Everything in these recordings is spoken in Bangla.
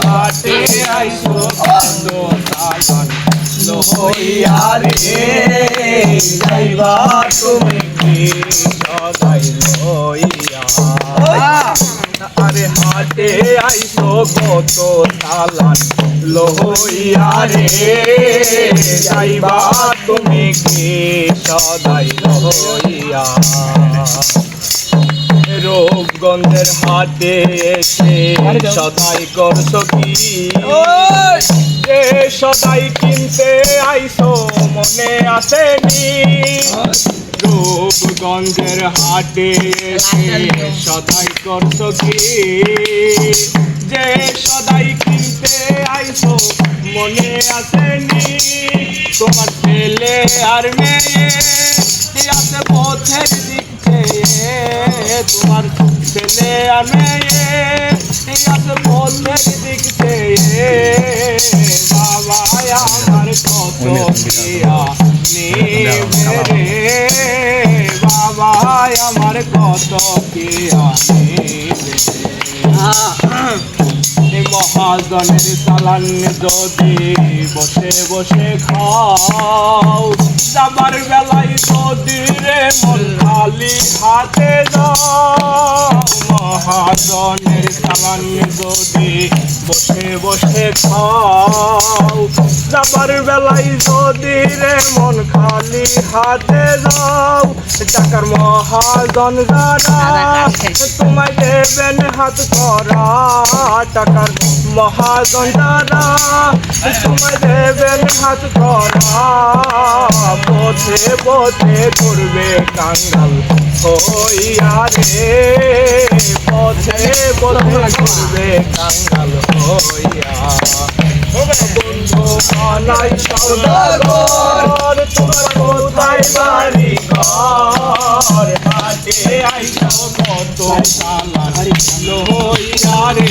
হাটে আইসো কত চালান লইয়া রে যাইবা তুমি কি সদাই লইয়া আরে হাটে আইসো কত চালান লইয়া রে যাইবা তুমি কি সদাই লইয়া? রূপগঞ্জের হাটে এসে সদাই করছ কি? যে সদাই কিনতে আইসো মনে আসেনি রূপগঞ্জের হাটে এসে সদাই করছ কি? যে সদাই কিনতে আইসো মনে আসেনি তোমার ছেলে আর মেয়ে আছে পথের দিক তোমার ছেলে মেয়ে আছে পথের দিক বাবা আমার কত বাবা আমার কত নেবে এই মহাজনের সালান যদি বসে বসে খাও যাবার বেলায় যদি রে মন হাতে যাও মহাজনের চালান যদি বসে বসে খাও যাবার বেলায় যদি রে মন খালি হাতে যাও টাকার মহাজন যারা তোমায় দেবেন হাত করা টাকার মহাজন যারা তোমায় দেবেন হাত করা বোধে বোধে করবে কাঙ্গাল হইয়া রে। বোধে করবে কাঙ্গাল হইয়া বন্ধু বানাই সৌদাগর তোমার কোথায় বাড়ি ঘর হাটে আইসো কত সালান লইয়া রে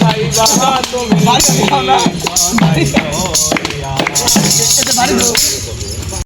ভাইবা তুমি লইয়া